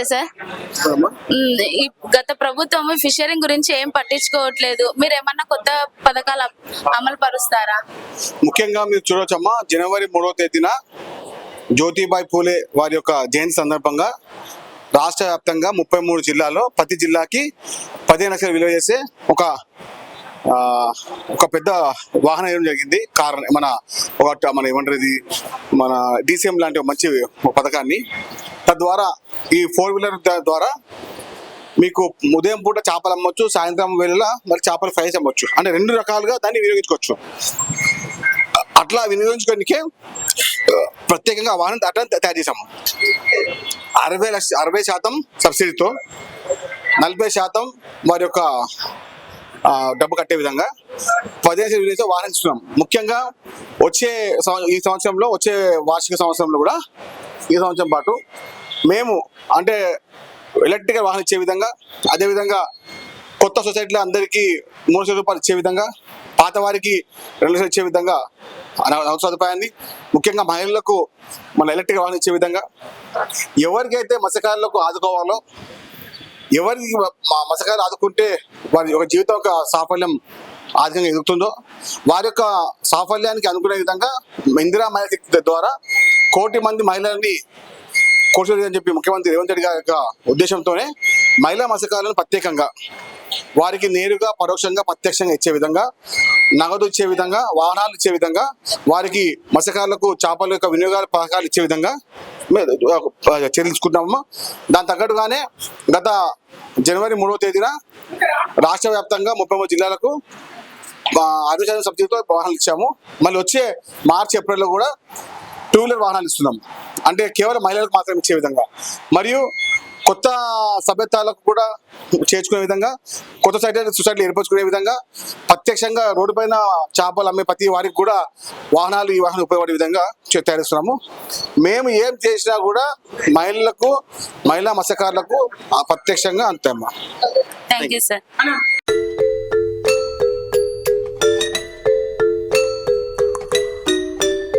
నమస్తే సార్. గత ప్రభుత్వం ఫిషరింగ్ గురించి ఏం పట్టించుకోవట్లేదు. మీరు ఏమన్నా కొత్త పథకాలు అమలు పరుస్తారా ముఖ్యంగా మీరు చూడవచ్చమ్మా జనవరి మూడవ తేదీన జ్యోతిబాయి పూలే వారి యొక్క జయంతి సందర్భంగా రాష్ట్ర వ్యాప్తంగా ముప్పై మూడు జిల్లాల్లో ప్రతి జిల్లాకి పదిహేను లక్షలు విలువ చేసే ఒక ఒక పెద్ద వాహనం వేయడం జరిగింది. కార్ మన ఒక మన ఏమంటారు ఇది? మన డీసీఎం లాంటి ఒక మంచి పథకాన్ని. తద్వారా ఈ ఫోర్ వీలర్ ద్వారా మీకు ఉదయం పూట చేపలు అమ్మొచ్చు సాయంత్రం వేళ మరి చేపలు ఫ్రైస్ అమ్మొచ్చు. అంటే రెండు రకాలుగా దాన్ని వినియోగించుకోవచ్చు. అట్లా వినియోగించుకోనికే ప్రత్యేకంగా వాహనం అట్లా తయారు చేసాము అరవై లక్ష అరవై శాతం సబ్సిడీతో నలభై శాతం వారి యొక్క డబ్బు కట్టే విధంగా పదిహేను విలువ వారించుకున్నాం ముఖ్యంగా వచ్చే సంవ- ఈ సంవత్సరంలో వచ్చే వార్షిక సంవత్సరంలో కూడా ఈ సంవత్సరం పాటు మేము అంటే ఎలక్ట్రికల్ వాహనం ఇచ్చే విధంగా అదేవిధంగా కొత్త సొసైటీలో అందరికీ మూడు లక్షల రూపాయలు ఇచ్చే విధంగా పాత వారికి రెండు లక్షలు ఇచ్చే విధంగా అన- సదుపాయాన్ని ముఖ్యంగా మహిళలకు మన ఎలక్ట్రిక్ వాహనం ఇచ్చే విధంగా ఎవరికైతే మత్స్యకారులకు ఆదుకోవాలో ఎవరికి మా ఆదుకుంటే వారి యొక్క జీవితం యొక్క సాఫల్యం ఆర్థికంగా ఎదుగుతుందో వారి యొక్క సాఫల్యానికి అనుకునే విధంగా ఇందిరా మహిళ శక్తి ద్వారా కోటి మంది మహిళల్ని కోటి అని చెప్పి ముఖ్యమంత్రి రేవంత్ రెడ్డి గారి యొక్క ఉద్దేశంతోనే మహిళా మసకాలను ప్రత్యేకంగా వారికి నేరుగా పరోక్షంగా ప్రత్యక్షంగా ఇచ్చే విధంగా నగదు ఇచ్చే విధంగా వాహనాలు ఇచ్చే విధంగా వారికి మత్స్యకారులకు చేపల యొక్క వినియోగాల పథకాలు ఇచ్చే విధంగా మేము దాని తగ్గట్టుగానే గత జనవరి మూడవ తేదీన రాష్ట్ర వ్యాప్తంగా ముప్పై మూడు జిల్లాలకు ఆ, అరవై సబ్సిడీతో వాహనాలు ఇచ్చాము. మళ్ళీ వచ్చే మార్చి ఏప్రిల్లో కూడా టూ వీలర్ వాహనాలు ఇస్తున్నాం అంటే కేవలం మహిళలకు మాత్రమే ఇచ్చే విధంగా. మరియు కొత్త సభ్యత్వాలకు కూడా చేర్చుకునే విధంగా కొత్త సొసైటీ సొసైటీలు ఏర్పరచుకునే విధంగా ప్రత్యక్షంగా రోడ్డు పైన చేపలు అమ్మే ప్రతి వారికి కూడా వాహనాలు ఈ వాహనం ఉపయోగపడే విధంగా తయారిస్తున్నాము. మేము ఏం చేసినా కూడా మహిళలకు మహిళా మత్స్యకారులకు ఆ, ప్రత్యక్షంగా అంతేమ్మా థ్యాంక్ యూ సార్